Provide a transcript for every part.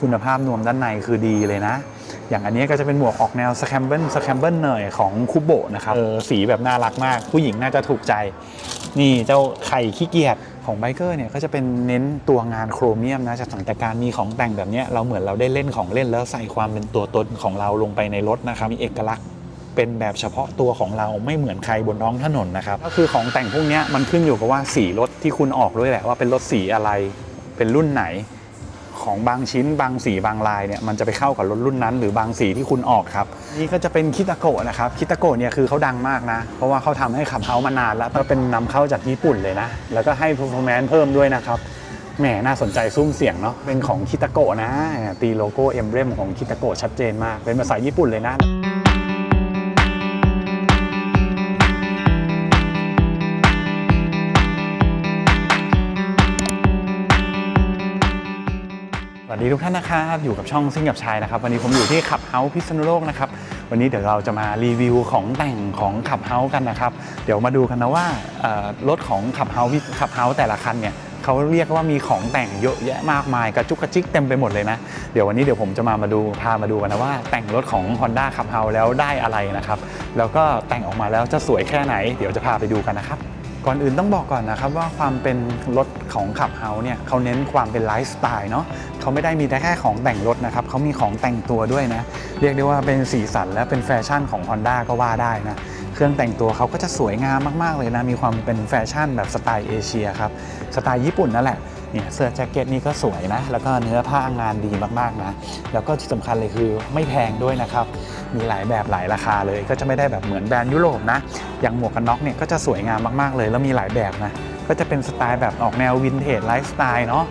คุณภาพนวมด้านในคือดีเลยนะ อย่างอันนี้ก็จะเป็นหมวกออกแนวสแคมเบิลสแคมเบิลหน่อยของคูโบะนะครับเออสีแบบน่ารักมาก ผู้หญิงน่าจะถูกใจ นี่เจ้าไข่ขี้เกียจของไบเกอร์เนี่ยก็จะเป็นเน้นตัวงานโครเมียมนะจากสังแต่การมีของแต่งแบบนี้เราเหมือนเราได้เล่นของเล่นแล้วใส่ความเป็นตัวตนของเราลงไปในรถนะครับมีเอกลักษณ์เป็นแบบเฉพาะตัวของเราไม่เหมือนใครบนท้องถนนนะครับก็คือของแต่งพวกนี้มันขึ้นอยู่กับว่าสีรถที่คุณออกด้วยแหละว่าเป็นรถสีอะไร เป็นรุ่นไหน ของบางชิ้นบางสีบางลายเนี่ยมันจะไปเข้ากับรถรุ่นนั้น หรือบางสีที่คุณออกครับ นี่ก็จะเป็นคิตาโกะนะครับคิตาโกะเนี่ยคือเขาดังมากนะ เพราะว่าเขาทำให้ขับเฮามานานแล้วก็เป็นนำเข้าจากญี่ปุ่นเลยนะ แล้วก็ให้ performance เพิ่มด้วยนะครับแหมน่าสนใจซุ้มเสียงเนาะเป็นของคิตาโกะนะ ตีโลโก้เอมเบรมของคิตาโกะชัดเจนมากเป็นภาษาญี่ปุ่นเลยนะ วัสดีทุกท่านนะครับอยู่กับช่องซิ่งกับชายนะครับวันนี้ผมอยู่ที่ขับเฮาส์พิษณุโลกนะครับวันนี้เดี๋ยวเราจะมารีวิวของแต่งของขับเฮาส์กันนะครับเดี๋ยวมาดูกันนะว่ารถของขับเฮาส์ขับเฮาส์แต่ละคันเนี่ยเขาเรียกว่ามีของแต่งเยอะแยะมากมายกระจุกกระจิกเต็มไปหมดเลยนะ เดี๋ยววันนี้เดี๋ยวผมจะมามาดูพามาดูกันนะว่า แต่งรถของ Honda ขับเฮาส์แล้วได้อะไรนะครับ แล้วก็แต่งออกมาแล้วจะสวยแค่ไหน เดี๋ยวจะพาไปดูกันนะครับ ก่อนอื่นต้องบอกก่อนนะครับว่าความเป็นรถของขับเฮาเนี่ยเขาเน้นความเป็นไลฟ์สไตล์เนาะเขาไม่ได้มีแต่แค่ของแต่งรถนะครับเขามีของแต่งตัวด้วยนะ เรียกได้ว่าเป็นสีสันและเป็นแฟชั่นของ Honda ก็ว่าได้นะ เครื่องแต่งตัวเขาก็จะสวยงามมาก ๆ เลยนะ มีความเป็นแฟชั่นแบบสไตล์เอเชียครับ สไตล์ญี่ปุ่นนั่นแหละ เนี่ยเสื้อแจ็คเก็ตนี่ก็สวยนะ แล้วก็เนื้อผ้างานดีมากๆนะ แล้วก็ที่สำคัญเลยคือไม่แพงด้วยนะครับ มีหลายแบบหลายราคาเลย ก็จะไม่ได้แบบเหมือนแบรนด์ยุโรปนะ อย่างหมวกกันน็อกเนี่ยก็จะสวยงามมากๆเลย แล้วมีหลายแบบนะ ก็จะเป็นสไตล์แบบออกแนววินเทจไลฟ์สไตล์เนาะ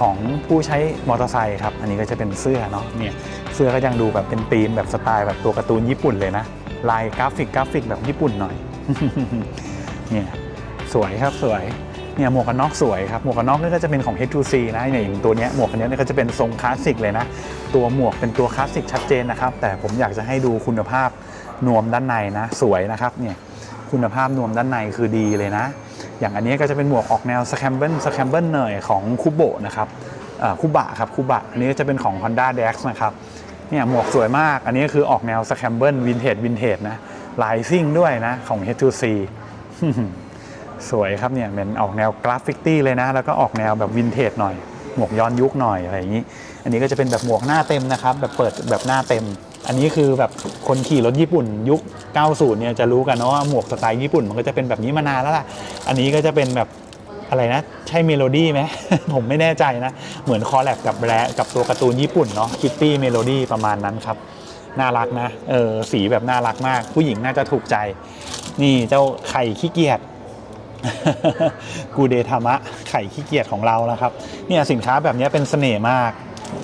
ของผู้ใช้มอเตอร์ไซค์ครับ อันนี้ก็จะเป็นเสื้อเนาะ เนี่ยเสื้อก็ยังดูแบบเป็นธีมแบบสไตล์แบบตัวการ์ตูนญี่ปุ่นเลยนะ ลายกราฟิกกราฟิกแบบญี่ปุ่นหน่อย เนี่ยสวยครับสวย เนี่ยหมวกกันน็อกสวยครับหมวกกันน็อกนี่ก็จะเป็นของ H2C นะเนี่ยอย่างตัวเนี้ยหมวกคันนี้เนี่ยก็จะเป็นทรงคลาสสิกเลยนะ ตัวหมวกเป็นตัวคลาสสิกชัดเจนนะครับ แต่ผมอยากจะให้ดูคุณภาพนวมด้านในนะ สวยนะครับเนี่ยคุณภาพนวมด้านในคือดีเลยนะ อย่างอันนี้ก็จะเป็นหมวกออกแนวสแคมเบิลสแคมเบิลหน่อยของคูโบะนะครับคูบะครับคูบะอันนี้จะเป็นของ Honda Dex นะครับเนี่ยหมวกสวยมาก อันนี้คือออกแนวสแคมเบิลวินเทจวินเทจนะลายซิ่งด้วยนะของ H2C สวยครับเนี่ยเหมือนออกแนวกราฟฟิตี้เลยนะ แล้วก็ออกแนวแบบวินเทจหน่อยหมวกย้อนยุคหน่อยอะไรอย่างนี้ อันนี้ก็จะเป็นแบบหมวกหน้าเต็มนะครับ แบบเปิดแบบหน้าเต็ม อันนี้คือแบบคนขี่รถญี่ปุ่นยุค 90 เนี่ยจะรู้กันเนาะว่าหมวกสไตล์ญี่ปุ่นมันก็จะเป็นแบบนี้มานานแล้วล่ะ อันนี้ก็จะเป็นแบบอะไรนะ ใช่เมโลดี้ไหม ผมไม่แน่ใจนะ เหมือนคอแลบกับแบรกับตัวการ์ตูนญี่ปุ่นเนาะคิตตี้เมโลดี้ประมาณนั้นครับ น่ารักนะ เออสีแบบน่ารักมาก ผู้หญิงน่าจะถูกใจ นี่เจ้าไข่ขี้เกียจ กูเดทามะไข่ขี้เกียจของเรานะครับเนี่ยสินค้าแบบนี้เป็นเสน่ห์มาก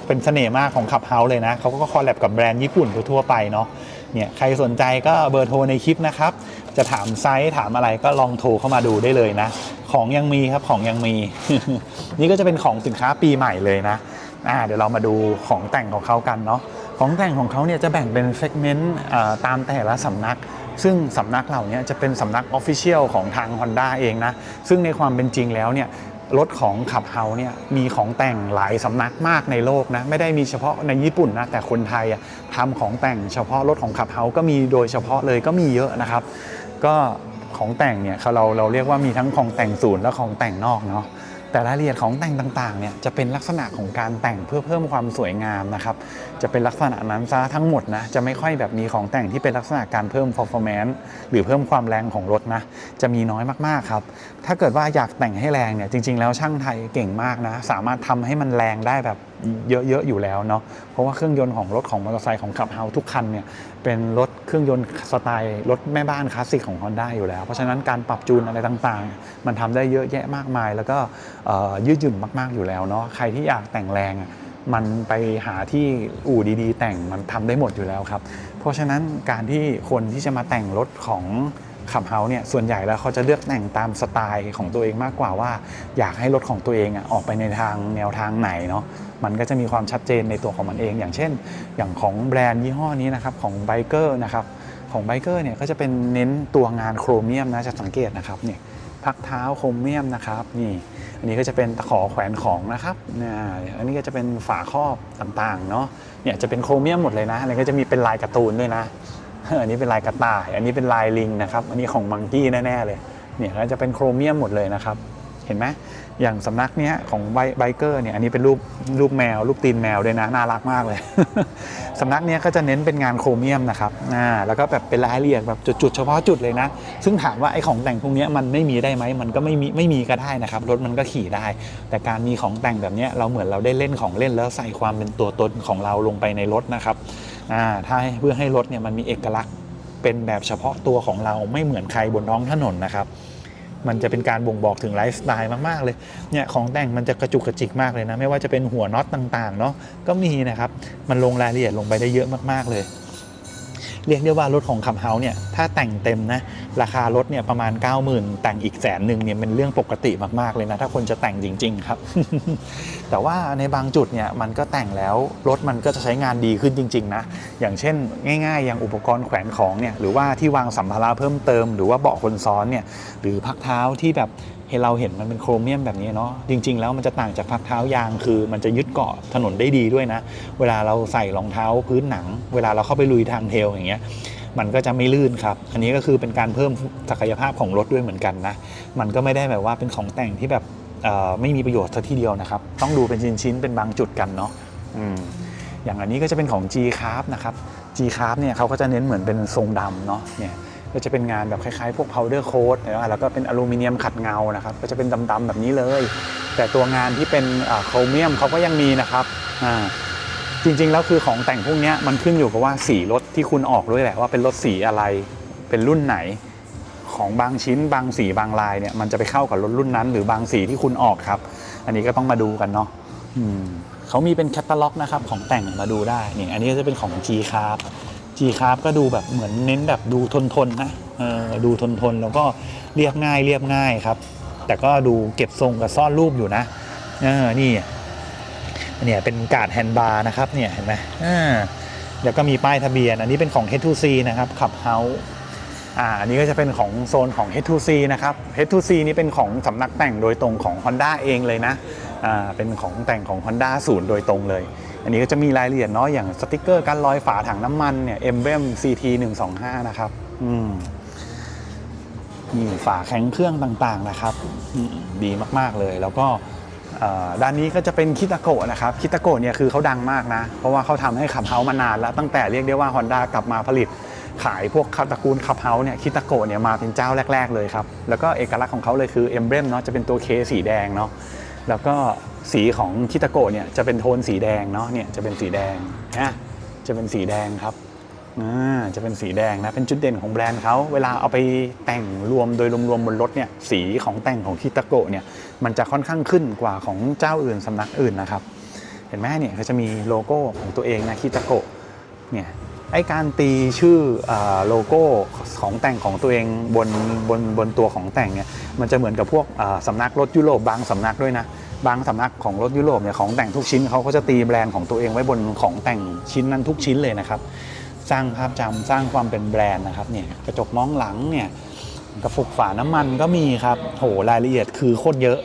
เป็นเสน่ห์มากของขับเฮาเลยนะเขาก็คอลแลบกับแบรนด์ญี่ปุ่นทั่วไปเนาะเนี่ยใครสนใจก็เบอร์โทรในคลิปนะครับ จะถามไซส์ถามอะไรก็ลองโทรเข้ามาดูได้เลยนะ ของยังมีครับของยังมี นี่ก็จะเป็นของสินค้าปีใหม่เลยนะอ่าเดี๋ยวเรามาดูของแต่งของเขากันเนาะของแต่งของเขาเนี่ยจะแบ่งเป็นเซกเมนต์ตามแต่ละสำนัก ซึ่งสำนักเหล่านี้จะเป็นสำนักออฟฟิเชียลของทาง Honda เองนะ ซึ่งในความเป็นจริงแล้วเนี่ยรถของขับเฮาเนี่ยมีของแต่งหลายสำนักมากในโลกนะไม่ได้มีเฉพาะในญี่ปุ่นนะแต่คนไทยทำของแต่งเฉพาะรถของขับเฮาก็มีโดยเฉพาะเลยก็มีเยอะนะครับ ก็ของแต่งเนี่ยเราเราเรียกว่ามีทั้งของแต่งศูนย์และของแต่งนอกเนาะ แต่รายละเอียดของแต่งต่างๆเนี่ยจะเป็นลักษณะของการแต่งเพื่อเพิ่มความสวยงามนะครับจะเป็นลักษณะนั้นซะทั้งหมดนะจะไม่ค่อยแบบมีของแต่งที่เป็นลักษณะการเพิ่ม performance หรือเพิ่มความแรงของรถนะจะมีน้อยมากๆครับถ้าเกิดว่าอยากแต่งให้แรงเนี่ยจริง ๆ แล้วช่างไทยเก่งมากนะสามารถทำให้มันแรงได้แบบเยอะๆอยู่แล้วเนาะเพราะว่าเครื่องยนต์ของรถของมอเตอร์ไซค์ของขับเฮาทุกคันเนี่ยเป็นรถเครื่องยนต์สไตล์รถแม่บ้านคลาสสิกของ Honda อยู่แล้ว เพราะฉะนั้นการปรับจูนอะไรต่างๆ มันทำได้เยอะแยะมากมาย แล้วก็ยืดหยุ่นมากๆอยู่แล้วเนาะใครที่อยากแต่งแรงมันไปหาที่อู่ดีๆ แต่งมันทำได้หมดอยู่แล้วครับ เพราะฉะนั้นการที่คนที่จะมาแต่งรถของ ขับเฮาเนี่ยส่วนใหญ่แล้วเขาจะเลือกแต่งตามสไตล์ของตัวเองมากกว่าว่า อยากให้รถของตัวเองอะออกไปในทางแนวทางไหนเนาะมันก็จะมีความชัดเจนในตัวของมันเอง อย่างเช่น อย่างของแบรนด์ยี่ห้อนี้นะครับของไบเกอร์นะครับของไบเกอร์เนี่ยก็จะเป็นเน้นตัวงานโครเมียมนะจะสังเกตนะครับเนี่ยพักเท้าโครเมียมนะครับนี่อันนี้ก็จะเป็นตะขอแขวนของนะครับนี่อันนี้ก็จะเป็นฝาครอบต่างๆเนาะเนี่ยจะเป็นโครเมียมหมดเลยนะอันนี้ก็จะมีเป็นลายการ์ตูนด้วยนะ อันนี้เป็นลายกระต่าย อันนี้เป็นลายลิงนะครับ อันนี้ของมังกี้แน่ๆเลย เนี่ยก็จะเป็นโครเมียมหมดเลยนะครับ เห็นไหมอย่างสำนักเนี้ยของไบไบเกอร์เนี่ย อันนี้เป็นรูปรูปแมว รูปตีนแมวด้วยนะ น่ารักมากเลย สำนักเนี้ยก็จะเน้นเป็นงานโครเมียมนะครับอ่าแล้วก็แบบเป็นรายละเอียดแบบจุดๆเฉพาะจุดเลยนะ ซึ่งถามว่าไอ้ของแต่งพวกเนี้ยมันไม่มีได้ไหม มันก็ไม่มีไม่มีก็ได้นะครับ รถมันก็ขี่ได้ แต่การมีของแต่งแบบเนี้ยเราเหมือนเราได้เล่นของเล่นแล้วใส่ความเป็นตัวตนของเราลงไปในรถนะครับ ถ้าเพื่อให้รถเนี่ยมันมีเอกลักษณ์เป็นแบบเฉพาะตัวของเราไม่เหมือนใครบนท้องถนนนะครับ มันจะเป็นการบ่งบอกถึงไลฟ์สไตล์มากๆเลย เนี่ยของแต่งมันจะกระจุกกระจิกมากเลยนะ ไม่ว่าจะเป็นหัวน็อตต่างๆเนาะ ก็มีนะครับ มันลงรายละเอียดลงไปได้เยอะมากๆเลย เรียกได้ว่ารถของขับเฮาเนี่ยถ้าแต่งเต็มนะราคารถเนี่ยประมาณ 90,000 แต่งอีกแสนหนึ่งเนี่ยเป็นเรื่องปกติมากๆเลยนะ ถ้าคนจะแต่งจริง ๆ ครับ แต่ว่าในบางจุดเนี่ยมันก็แต่งแล้วรถมันก็จะใช้งานดีขึ้นจริง ๆ นะ อย่างเช่น ง่าย ๆ อย่างอุปกรณ์แขวนของเนี่ยหรือว่าที่วางสัมภาระเพิ่มเติม หรือว่าเบาะคนซ้อนเนี่ยหรือพักเท้าที่แบบ เห็นเราเห็นมันเป็นโครเมียมแบบนี้เนาะจริง ๆ แล้วมันจะต่างจากพักเท้ายางคือ มันจะยึดเกาะถนนได้ดีด้วยนะ เวลาเราใส่รองเท้าพื้นหนัง เวลาเราเข้าไปลุยทางเทลอย่างเงี้ยมันก็จะไม่ลื่นครับ อันนี้ก็คือเป็นการเพิ่มศักยภาพของรถด้วยเหมือนกันนะ มันก็ไม่ได้แบบว่าเป็นของแต่งที่แบบไม่มีประโยชน์สัทีเดียวนะครับ ต้องดูเป็นชิ้นๆ เป็นบางจุดกันเนาะออย่างอันนี้ก็จะเป็นของ G Carb นะครับ G Car เนี่ยเขาก็จะเน้นเหมือนเป็นทรงดำเนาะเนี่ย ก็จะเป็นงานแบบคล้ายๆ พวก powder coat นะแล้วก็เป็นอลูมิเนียมขัดเงานะครับ ก็จะเป็นดำๆแบบนี้เลย แต่ตัวงานที่เป็นโครเมียมเขาก็ยังมีนะครับอ่าจริงๆแล้วคือของแต่งพวกนี้มันขึ้นอยู่กับว่าสีรถที่คุณออกด้วยแหละว่าเป็นรถสีอะไรเป็นรุ่นไหน ของบางชิ้นบางสีบางลายเนี่ยมันจะไปเข้ากับรถรุ่นนั้น หรือบางสีที่คุณออกครับ อันนี้ก็ต้องมาดูกันเนาะเขามีเป็นแคตตาล็อกนะครับของแต่งมาดูได้นี่อันนี้ก็จะเป็นของ G c a r b G c a r b ก็ดูแบบเหมือนเน้นแบบดูทนทนนะเออดูทนทนๆแล้วก็เรียบง่ายเรียบง่ายครับ แต่ก็ดูเก็บทรงกับซ่อนรูปอยู่นะเออนี่เนี่ยเป็นการ์ดแฮนด์บาร์นะครับเนี่ยเห็นไหมอ่าแล้วก็มีป้ายทะเบียน อันนี้เป็นของ H2C นะครับขับเฮาอ่าอันนี้ก็จะเป็นของโซนของ H2C นะครับ H2C นี่เป็นของสำนักแต่งโดยตรงของ Honda เองเลยนะอ่าเป็นของแต่งของ Honda ศูนย์โดยตรงเลย อันนี้ก็จะมีรายละเอียดเนาะอย่างสติกเกอร์การลอยฝาถังน้ำมันเนี่ย Emblem CT 125นะครับอืมนี่ฝาแข็งเครื่องต่างๆนะครับ ดีมากๆเลย แล้วก็ด้านนี้ก็จะเป็นคิตาโกะนะครับคิตาโกะเนี่ยคือเขาดังมากนะ เพราะว่าเขาทำให้ขับเฮามานานแล้ว ตั้งแต่เรียกได้ว่า Honda กลับมาผลิต ขายพวกคาตระกูลขับเฮาเนี่ยคิตาโกะเนี่ยมาเป็นเจ้าแรก ๆ เลยครับ แล้วก็เอกลักษณ์ของเขาเลยคือเอมเบรมเนาะจะเป็นตัวเคสีแดงเนาะ แล้วก็สีของคิตาโกะเนี่ยจะเป็นโทนสีแดงเนาะเนี่ยจะเป็นสีแดงนะจะเป็นสีแดงครับอ่าจะเป็นสีแดงนะเป็นจุดเด่นของแบรนด์เขาเวลาเอาไปแต่งรวมโดยรวมๆบนรถเนี่ยสีของแต่งของคิตาโกะเนี่ยมันจะค่อนข้างขึ้นกว่าของเจ้าอื่นสำนักอื่นนะครับเห็นไหมเนี่ยเขาจะมีโลโก้ของตัวเองนะคิตาโกะเนี่ยไอการตีชื่ออโลโก้ของแต่งของตัวเองบนบนบนตัวของแต่งเนี่ย มันจะเหมือนกับพวกสำนักรถยุโรปบางสำนักด้วยนะ บางสำนักของรถยุโรปเนี่ยของแต่งทุกชิ้นเขาก็จะตีแบรนด์ของตัวเองไว้บนของแต่งชิ้นนั้นทุกชิ้นเลยนะครับ สร้างภาพจำสร้างความเป็นแบรนด์นะครับเนี่ยกระจกมองหลังเนี่ยกระปุกฝาน้ำมันก็มีครับโหรายละเอียดคือโคตรเยอะ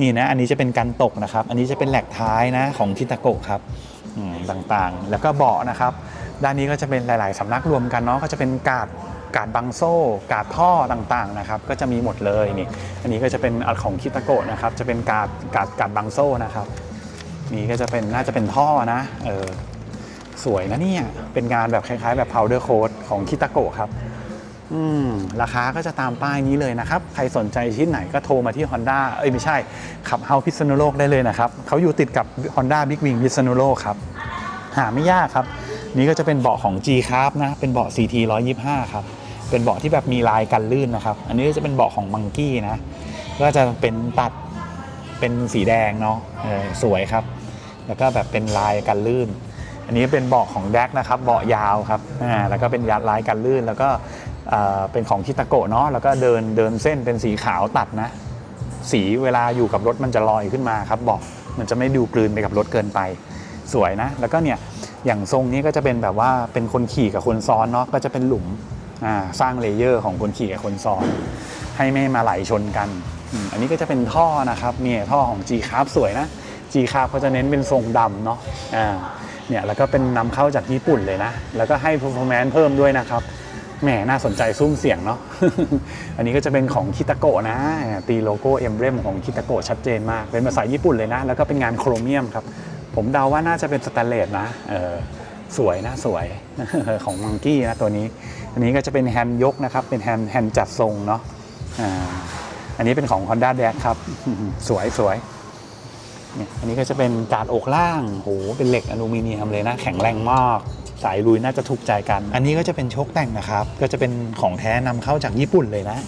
นี่นะ อันนี้จะเป็นกันตกนะครับ อันนี้จะเป็นแหลกท้ายนะของทิตาโกะครับต่างๆ แล้วก็เบาะนะครับ ด้านนี้ก็จะเป็นหลาย ๆสำนักรวมกันเนาะก็จะเป็นกาด กาดบังโซ่ กาดท่อต่างๆนะครับก็จะมีหมดเลยนี่อันนี้ก็จะเป็นอันของคิตาโกะนะครับจะเป็นกาดกาดกาดบังโซ่นะครับนี่ก็จะเป็นน่าจะเป็นท่อนะเออสวยนะเนี่ยเป็นงานแบบคล้ายๆ แบบ powder coat ของคิตาโกะครับอืมราคาก็จะตามป้ายนี้เลยนะครับ ใครสนใจชิ้นไหนก็โทรมาที่ Honda เอ้ยไม่ใช่ขับเฮาพิษณุโลกได้เลยนะครับเขาอยู่ติดกับ Honda Big Wing พิษณุโลกครับหาไม่ยากครับ นี่ก็จะเป็นเบาะของ G Carb นะ เป็นเบาะ CT 125 ครับ เป็นเบาะที่แบบมีลายกันลื่นนะครับ อันนี้จะเป็นเบาะของ Monkey นะ ก็จะเป็นตัดเป็นสีแดงเนาะสวยครับ แล้วก็แบบเป็นลายกันลื่น อันนี้เป็นเบาะของแดกนะครับ เบาะยาวครับอ่าแล้วก็เป็นยัดลายกันลื่น แล้วก็เอ่อเป็นของคิตาโกะเนาะ แล้วก็เดินเดินเส้นเป็นสีขาวตัดนะ สีเวลาอยู่กับรถมันจะลอยขึ้นมาครับเบาะมันจะไม่ดูกลืนไปกับรถเกินไป สวยนะ แล้วก็เนี่ยอย่างทรงนี้ก็จะเป็นแบบว่าเป็นคนขี่กับคนซ้อนเนาะ ก็จะเป็นหลุม สร้างเลเยอร์ของคนขี่กับคนซ้อน ให้ไม่มาไหลชนกัน อันนี้ก็จะเป็นท่อนะครับเนี่ยท่อของ G c a r b สวยนะ G c a r b เขาจะเน้นเป็นทรงดำเนาะเนี่ยแล้วก็เป็นนำเข้าจากญี่ปุ่นเลยนะ แล้วก็ให้ performance เพิ่มด้วยนะครับแหมน่าสนใจซุ้มเสียงเนาะ อันนี้ก็จะเป็นของคิตาโกะนะ ตีโลโก้เอ็มเบรมของคิตาโกะชัดเจนมาก เป็นภาษาญี่ปุ่นเลยนะ แล้วก็เป็นงานโครเมียมครับ ผมเดาว่าน่าจะเป็นสแตนเลสนะ เออ สวยนะสวยของมังกี้นะตัวนี้ อันนี้ก็จะเป็นแฮนด์ยกนะครับ เป็นแฮนด์แฮนด์จัดทรงเนาะอันนี้เป็นของ Honda d a ครับ สวยสวยเนี่ยอันนี้ก็จะเป็นการดอกล่างโหเป็นเหล็กอลูมิเนียมเลยนะ แข็งแรงมากสายลุยน่าจะถูกใจกัน อันนี้ก็จะเป็นชคแต่งนะครับ ก็จะเป็นของแท้นำเข้าจากญี่ปุ่นเลยนะ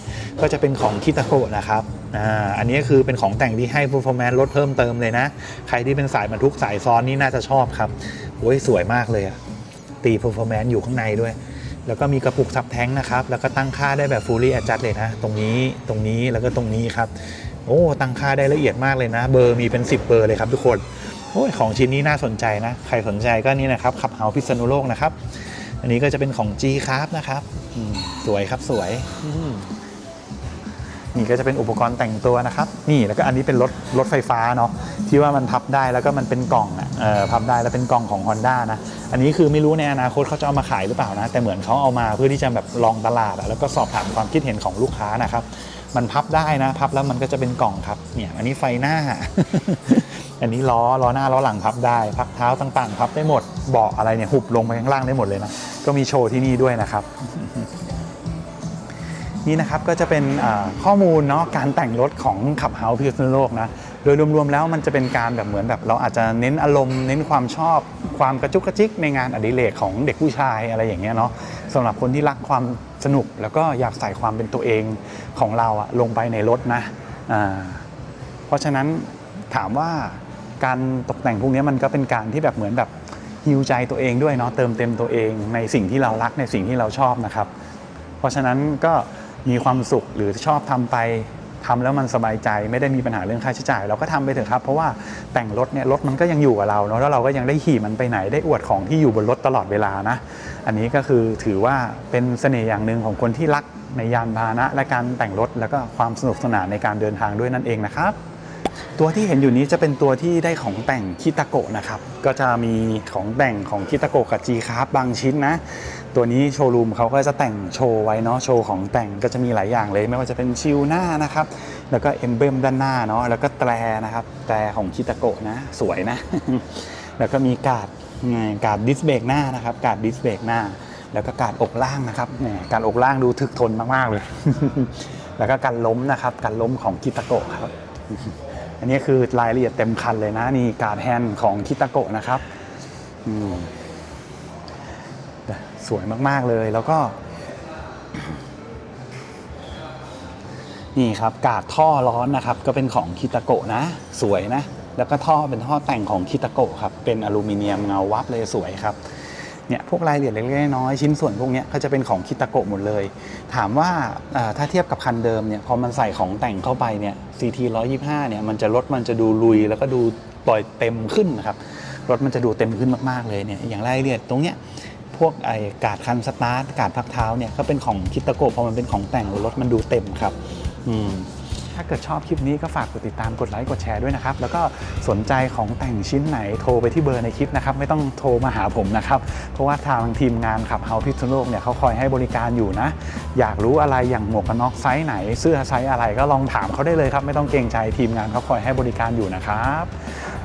ก็จะเป็นของคิตาโกะนะครับอ่าอันนี้คือเป็นของแต่งที่ให้ performance ลดเพิ่มเติมเลยนะ ใครที่เป็นสายบรรทุกสายซ้อนนี่น่าจะชอบครับ โอ้ยสวยมากเลยอะตี performance อยู่ข้างในด้วย แล้วก็มีกระปุกซับแท้งนะครับ แล้วก็ตั้งค่าได้แบบ fully adjust เลยนะ ตรงนี้ตรงนี้แล้วก็ตรงนี้ครับ โอ้ตั้งค่าได้ละเอียดมากเลยนะ เบอร์มีเป็น 10 เบอร์เลยครับทุกคนโอ้ยของชิ้นนี้น่าสนใจนะ ใครสนใจก็นี่นะครับขับเฮาพิษณุโลกนะครับ อันนี้ก็จะเป็นของ G ครับนะครับสวยครับสวยนี่ก็จะเป็นอุปกรณ์แต่งตัวนะครับ นี่แล้วก็อันนี้เป็นรถรถไฟฟ้าเนาะที่ว่ามันพับได้แล้วก็มันเป็นกล่อง พับได้แล้วเป็นกล่องของ Honda นะ อันนี้คือไม่รู้ในอนาคตเขาจะเอามาขายหรือเปล่านะ แต่เหมือนเขาเอามาเพื่อที่จะแบบลองตลาดอะแล้วก็สอบถามความคิดเห็นของลูกค้านะครับมันพับได้นะ พับแล้วมันก็จะเป็นกล่องครับเนี่ยอันนี้ไฟหน้า อันนี้ล้อล้อหน้าล้อหลังพับได้พักเท้าต่างๆ พับได้หมดเบาะอะไรเนี่ยหุบลงไปข้างล่างได้หมดเลยนะก็มีโชว์ที่นี่ด้วยนะครับนี่นะครับก็จะเป็นข้อมูลเนาะการแต่งรถของขับเฮาพิษณุโลกนะ โดยรวมๆแล้วมันจะเป็นการแบบเหมือนแบบเราอาจจะเน้นอารมณ์เน้นความชอบความกระจุกกระจิกในงานอดิเรกของเด็กผู้ชายอะไรอย่างเงี้ยเนาะสำหรับคนที่รักความสนุกแล้วก็อยากใส่ความเป็นตัวเองของเราอะลงไปในรถนะเพราะฉะนั้นถามว่าการตกแต่งพวกนี้มันก็เป็นการที่แบบเหมือนแบบฮิวใจตัวเองด้วยเนาะเติมเต็มตัวเองในสิ่งที่เรารักในสิ่งที่เราชอบนะครับ เพราะฉะนั้นก็มีความสุขหรือชอบทำไป ทำแล้วมันสบายใจไม่ได้มีปัญหาเรื่องค่าใช้จ่าย เราก็ทำไปเถอะครับ เพราะว่าแต่งรถเนี่ยรถมันก็ยังอยู่กับเราเนาะแล้วเราก็ยังได้ขี่มันไปไหนได้อวดของที่อยู่บนรถตลอดเวลานะอันนี้ก็คือถือว่าเป็นเสน่ห์อย่างหนึ่งของคนที่รักในยานพาหนะ และการแต่งรถแล้วก็ความสนุกสนานในการเดินทางด้วยนั่นเองนะครับ ตัวที่เห็นอยู่นี้จะเป็นตัวที่ได้ของแต่งคิตาโกะนะครับ ก็จะมีของแต่งของคิตาโกะกับ G คาร์บางชิ้นนะ ตัวนี้โชว์รูมเขาก็จะแต่งโชว์ไว้เนาะ โชว์ของแต่งก็จะมีหลายอย่างเลย ไม่ว่าจะเป็นชิลหน้านะครับ แล้วก็เอมเบมด้านหน้าเนาะ แล้วก็แตรนะครับ แตรของคิตาโกะนะ สวยนะ แล้วก็มีกาดกาดดิสเบรกหน้านะครับ กาดดิสเบรกหน้า แล้วก็กาดอกล่างนะครับการอกล่างดูถึกทนมากๆเลย แล้วก็การล้มนะครับ การล้มของคิตาโกะครับ อันนี้คือรายละเอียดเต็มคันเลยนะนี่การ์ดแฮนด์ของคิตาโกะนะครับอืมสวยมาก ๆ เลยแล้วก็ นี่ครับกาดท่อร้อนนะครับ ก็เป็นของคิตาโกะนะ สวยนะ แล้วก็ท่อเป็นท่อแต่งของคิตาโกะครับ เป็นอลูมิเนียมเงาวับเลยสวยครับ เนี่ยพวกรายละเอียดเล็กๆน้อยๆชิ้นส่วนพวกนี้ก็จะเป็นของคิตาโกะหมดเลย ถามว่าอ่าถ้าเทียบกับคันเดิมเนี่ยพอมันใส่ของแต่งเข้าไปเนี่ย CT 125เนี่ยมันจะรถมันจะดูลุย แล้วก็ดูปล่อยเต็มขึ้นนะครับรถมันจะดูเต็มขึ้นมากๆเลยเนี่ยอย่างรายละเอียดตรงเนี้ยพวกไอ้กาดคันสตาร์ทกาดพักเท้าเนี่ยก็เป็นของคิตาโกะพอมันเป็นของแต่งรถมันดูเต็มครับอืม ถ้าเกิดชอบคลิปนี้ก็ฝากกดติดตามกดไลค์กดแชร์ด้วยนะครับ แล้วก็สนใจของแต่งชิ้นไหนโทรไปที่เบอร์ในคลิปนะครับ ไม่ต้องโทรมาหาผมนะครับ เพราะว่าทางทีมงานขับเฮาพิษณุโลกเนี่ยเขาคอยให้บริการอยู่นะ อยากรู้อะไรอย่างหมวกกันน็อกไซส์ไหน เสื้อไซส์อะไรก็ลองถามเขาได้เลยครับ ไม่ต้องเกรงใจทีมงานเขาคอยให้บริการอยู่นะครับ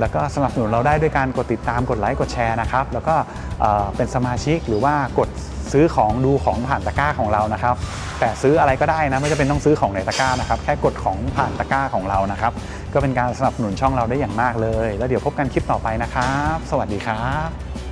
แล้วก็สนับสนุนเราได้ด้วยการกดติดตามกดไลค์กดแชร์นะครับแล้วก็เอ่อเป็นสมาชิกหรือว่ากด ซื้อของดูของผ่านตะกร้าของเรานะครับ แต่ซื้ออะไรก็ได้นะไม่จำเป็นต้องซื้อของในตะกร้านะครับ แค่กดของผ่านตะกร้าของเรานะครับ ก็เป็นการสนับสนุนช่องเราได้อย่างมากเลย แล้วเดี๋ยวพบกันคลิปต่อไปนะครับ สวัสดีครับ